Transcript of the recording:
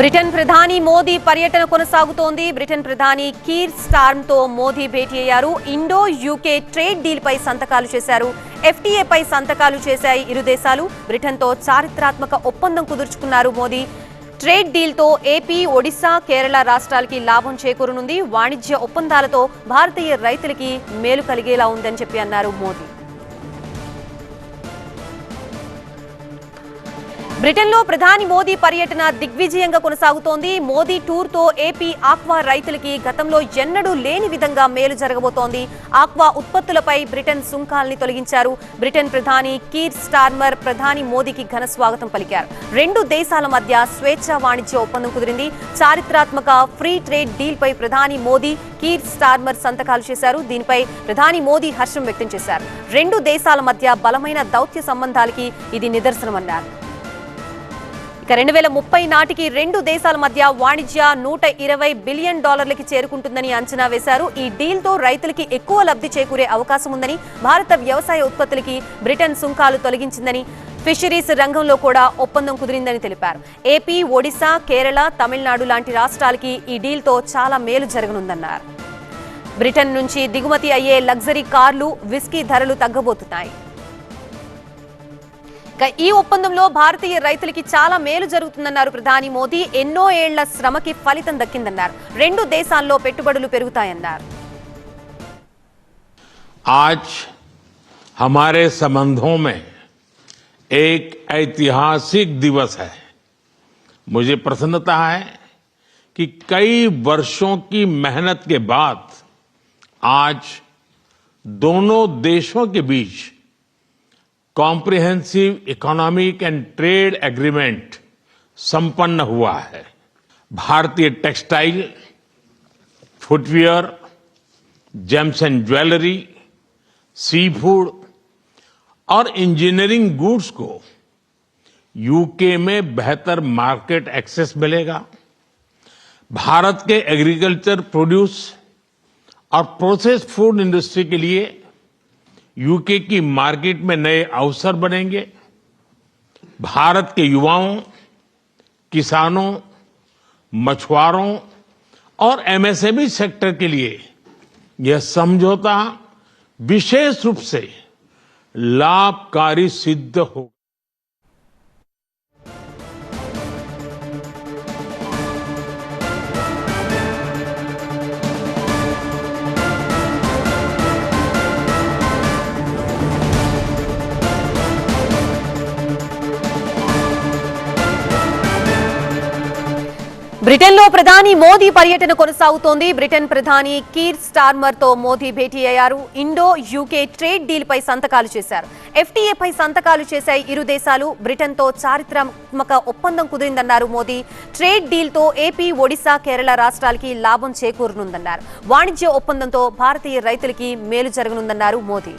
Britain ప్రధాని మోదీ పర్యటన కొనసాగుతోంది. బ్రిటన్ ప్రధాని కీర్ స్టార్మ్తో మోదీ భేటీ అయ్యారు. ఇండో యూకే ట్రేడ్ డీల్ పై సంతకాలు చేశారు. ఎఫ్టీఏపై సంతకాలు చేశాయి ఇరు దేశాలు. బ్రిటన్తో చారిత్రాత్మక ఒప్పందం కుదుర్చుకున్నారు మోదీ. ట్రేడ్ డీల్తో ఏపీ ఒడిశా కేరళ రాష్ట్రాలకి లాభం చేకూరనుంది. వాణిజ్య ఒప్పందాలతో భారతీయ రైతులకి మేలు కలిగేలా ఉందని చెప్పి అన్నారు మోదీ. బ్రిటన్లో ప్రధాని మోదీ పర్యటన దిగ్విజయంగా కొనసాగుతోంది. మోదీ టూర్తో ఏపీ ఆక్వా రైతులకి గతంలో ఎన్నడూ లేని విధంగా మేలు జరగబోతోంది. ఆక్వా ఉత్పత్తులపై బ్రిటన్ సుంకాల్ని తొలగించారు. బ్రిటన్ ప్రధాని కీర్ స్టార్మర్ ప్రధాని మోదీకి ఘన స్వాగతం పలికారు. రెండు దేశాల మధ్య స్వేచ్ఛ వాణిజ్య ఒప్పందం కుదిరింది. చారిత్రాత్మక ఫ్రీ ట్రేడ్ డీల్పై ప్రధాని మోదీ కీర్ స్టార్మర్ సంతకాలు చేశారు. దీనిపై ప్రధాని మోదీ హర్షం వ్యక్తం చేశారు. రెండు దేశాల మధ్య బలమైన దౌత్య సంబంధాలకి ఇది నిదర్శనమన్నారు. ఇక రెండు వేల ముప్పై నాటికి రెండు దేశాల మధ్య వాణిజ్య నూట ఇరవై బిలియన్ డాలర్లకి చేరుకుంటుందని అంచనా వేశారు. ఈ డీల్తో రైతులకి ఎక్కువ లబ్ధి చేకూరే అవకాశం ఉందని భారత వ్యవసాయ ఉత్పత్తులకి బ్రిటన్ సుంకాలు తొలగించిందని ఫిషరీస్ రంగంలో కూడా ఒప్పందం కుదిరిందని తెలిపారు. ఏపీ ఒడిశా కేరళ తమిళనాడు లాంటి రాష్ట్రాలకి ఈ డీల్తో చాలా మేలు జరగనుందన్నారు. బ్రిటన్ నుంచి దిగుమతి అయ్యే లగ్జరీ కార్లు విస్కీ ధరలు తగ్గబోతున్నాయి. ఈ ఒప్పందంలో భారతీయ రైతులకి చాలా మేలు జరుగుతుందన్నారు ప్రధాని మోదీ ఎన్నో ఏళ్ల శ్రమకి ఫలితం దక్కిందన్నారు రెండు దేశాల్లో పెట్టుబడులు పెరుగుతాయన్నారు आज हमारे संबंधों में एक ऐतिहासिक दिवस है मुझे प्रसन्नता है कि कई वर्षों की मेहनत के बाद आज दोनों देशों के बीच comprehensive economic and trade agreement संपन्न हुआ है। भारतीय textile, footwear, gems and jewellery sea food और इंजीनियरिंग गुड्स को यूके में बेहतर मार्केट एक्सेस मिलेगा। भारत के एग्रीकल्चर प्रोड्यूस और प्रोसेस फ़ूड इंडस्ट्री के लिए यूके की मार्केट में नए अवसर बनेंगे। भारत के युवाओं, किसानों, मछुआरों और एमएसएमई सेक्टर के लिए यह समझौता विशेष रूप से लाभकारी सिद्ध होगा బ్రిటన్లో ప్రధాని మోదీ పర్యటన కొనసాగుతోంది. బ్రిటన్ ప్రధాని కీర్ స్టార్మర్తో మోదీ భేటీ అయ్యారు. ఇండో యూకే ట్రేడ్ డీల్ పై సంతకాలు చేశారు. ఎఫ్టీఏ పై సంతకాలు చేశాయి ఇరు దేశాలు. బ్రిటన్తో చారిత్రాత్మక ఒప్పందం కుదిరిందన్నారు మోదీ. ట్రేడ్ డీల్తో ఏపీ ఒడిశా కేరళ రాష్ట్రాలకి లాభం చేకూరనుందన్నారు. వాణిజ్య ఒప్పందంతో భారతీయ రైతులకి మేలు జరగనుందన్నారు మోదీ.